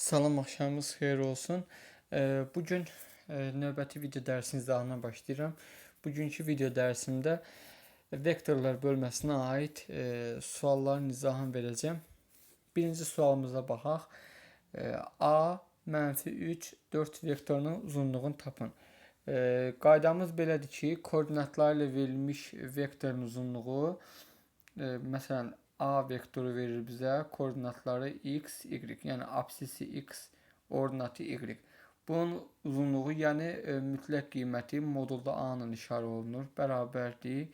Salam axşamınız xeyir olsun. Ee, Bugün e, növbəti video dərsinizdə ana başlayıram. Bugünkü video dərsimdə vektorlar bölməsinə aid e, sualların izahını verəcəm. Birinci sualımıza baxaq. E, A mənfi 3, 4 vektorunun uzunluğunu tapın. Qaydamız belədir ki, koordinatları ilə verilmiş vektorun uzunluğu məsələn A vektoru verir bizə koordinatları x, y, yəni apsisi x, ordinatı y. Bunun uzunluğu, yəni e, mütləq qiyməti modulda A-nın işarə olunur, bərabərdir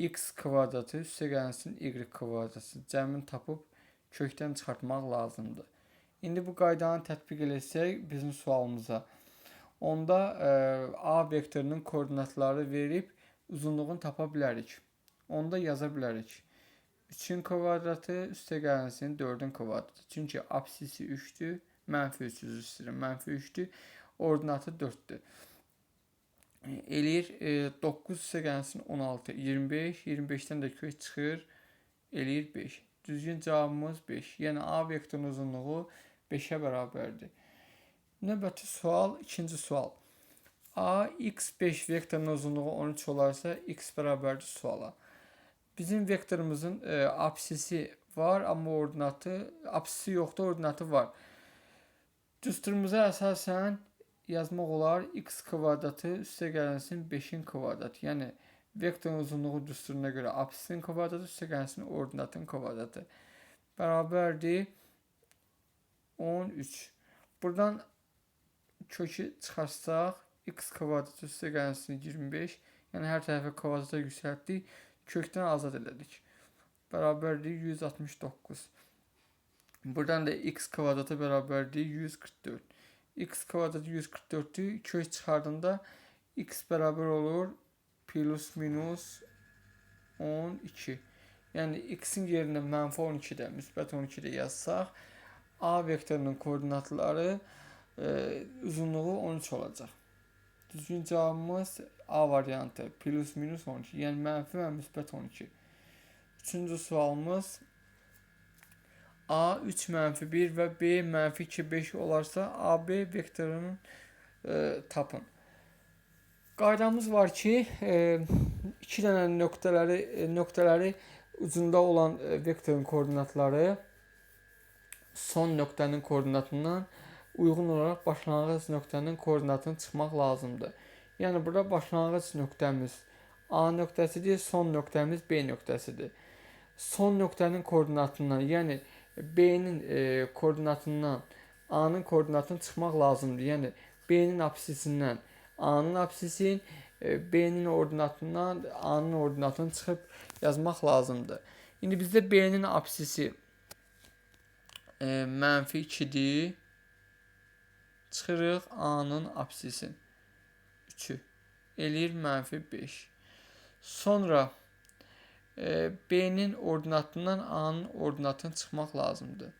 x kvadratı üstəgəlsin y kvadratı. Cəmini tapıb kökdən çıxartmaq lazımdır. İndi bu qaydanı tətbiq etsək bizim sualımıza. Onda e, A vektorunun koordinatları verib uzunluğunu tapa bilərik. Onda yaza bilərik. 3'ün kvadratı üstə gəlsin 4'ün kvadratı. Çünki apsisi 3'dür, mənfi 3 üzr istəyirəm. Mənfi 3'dür, ordinatı 4'dür. Eləyir e, 9 üstə gəlsin 16, 25, 25-dən də kök çıxır, eləyir 5. Düzgün cavabımız 5. Yəni A vektorunun uzunluğu 5-ə bərabərdir. Növbəti sual, ikinci sual. A x5 vektorunun uzunluğu 13 olarsa x bərabərdir suala. Bizim vektorumuzun e, apsisi var ama ordinatı apsisi yoxdur, ordinatı var. Düsturumuza əsasən yazmaq olar x kvadratı üstə gəlsin 5-in kvadratı. Yəni vektorun uzunluğu düsturuna görə apsisin kvadratı üstə gəlsin ordinatın kvadratı. Bərabərdir 13. Buradan kökü çıxarsaq x kvadratı üstə gəlsin 25. Yəni hər tərəfə kvadrata yüksəltdik kökten azad elədik. Bərabərdir 169. Buradan da x kvadratı bərabərdir 144. x kvadratı 144'ü kök çıxardığında x bərabər olur plus minus 12. Yəni x-in yerinə mənfi 12-də, müsbət 12-də yazsaq, A vektorunun koordinatları e, uzunluğu 13 olacaq. Düzgün cevabımız A variantı. Plus minus 12. Yəni mənfi və müsbət 12. Üçüncü sualımız A 3 mənfi 1 və B mənfi 2 5 olarsa AB vektorunun e, tapın. Qaydamız var ki, e, iki dənə nöqtələri e, nöqtələri ucunda olan e, vektorun koordinatları son nöqtənin koordinatından uyğun olaraq başlanğıc nöqtənin koordinatını çıxmaq lazımdır. Yəni burada başlanğıc nöqtəmiz A nöqtəsidir, son nöqtəmiz B nöqtəsidir. Son nöqtənin koordinatından, yəni B-nin e, koordinatından A-nın koordinatını çıxmaq lazımdır. Yəni B-nin apsisindən A-nın apsisin, e, B-nin ordinatından A-nın ordinatını çıxıb yazmaq lazımdır. İndi bizdə B-nin apsisi e, mənfi 2-dir. Çıxırıq A-nın apsisin. 3-ü. Eləyir mənfi 5. Sonra e, B-nin ordinatından A-nın ordinatını çıxmaq lazımdır.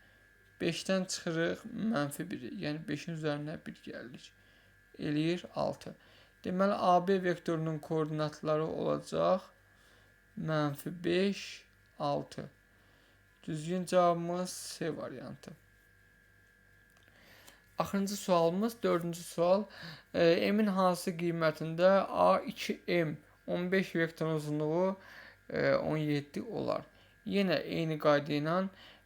5-dən çıxırıq mənfi 1-i. Yəni 5-in üzərinə 1 gəlirik. Eləyir 6. Deməli AB vektorunun koordinatları olacaq mənfi 5, 6. Düzgün cavabımız C variantı. Axırıncı sualımız dördüncü sual. E, M'in hansı qiymətində A2M 15 vektorun uzunluğu e, 17 olar. Yenə eyni qayda ilə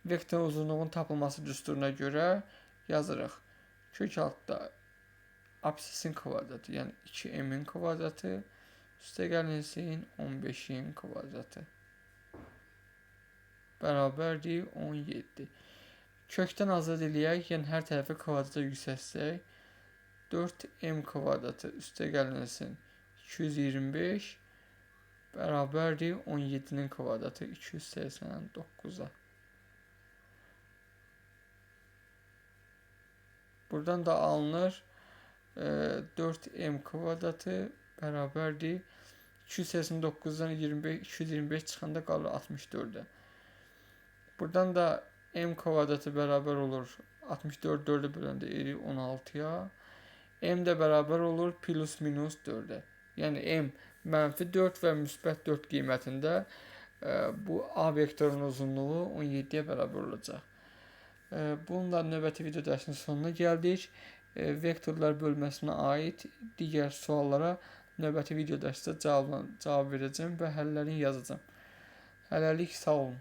vektorun uzunluğunun tapılması düsturuna görə yazırıq. Kök altda absisin kvadratı, yəni 2m'in kvadratı üstə gəlinsin 15'in kvadratı bərabərdir 17. Kökdən azad eləyək, yəni hər tərəfi kvadrata yüksəltsək 4m kvadratı üstə gəlinsin 225 bərabərdir 17-nin kvadratı 289-a. Buradan da alınır e, 4m kvadratı bərabərdir 289-dan 25 225 çıxanda qalır 64-ə. Buradan da m kvadratı beraber olur. 64 4'e bölündü eri 16'ya. m de beraber olur plus minus 4'e. Yani m mənfi 4 ve müsbət 4 qiymətində e, bu A vektorun uzunluğu 17'ye beraber olacaq. E, Bununla növbəti video dərsinin sonuna gəldik. E, Vektorlar bölməsinə aid digər suallara növbəti video dərsdə cavab, cavab verəcəm və həllərini yazacağam. Hələlik sağ olun.